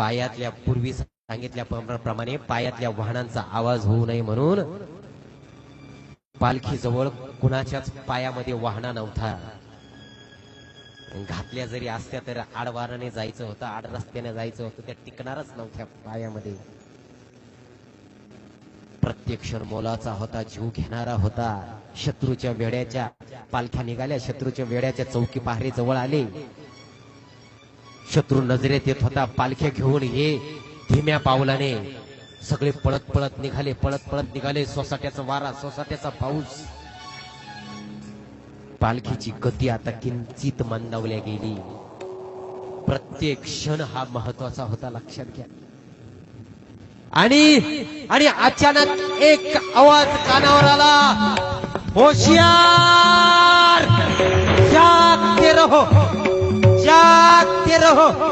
पायातल्या पूर्वी सांगितल्या प्रमाणे पायातल्या वाहनांचा आवाज होऊ नये म्हणून पालखी जवळ कुणाच्याच पायामध्ये वाहना नव्हता. घातल्या जरी असत्या तर आडवाराने जायचं होतं आड रस्त्याने जायचं होतं त्या टिकणारच नव्हत्या पायामध्ये. प्रत्येक क्षण मोलाचा होता जीव घेणारा होता. शत्रूच्या वेड्याच्या पालख्या निघाल्या शत्रूच्या वेड्याच्या चौकी पहारी जवळ आले. शत्रू नजरेत येत होता. पालख्या घेऊन हे धीम्या पावलाने सगळे पळत पळत निघाले पळत पळत निघाले. सोसाट्याचा वारा सोसाट्याचा पाऊस. पालखीची गती आता किंचित मंदावल्या गेली. प्रत्येक क्षण हा महत्त्वाचा होता लक्षात घ्या. आणि आणि अचानक एक आवाज कानावर आला. होशियार! जागते रहो. जागते रहो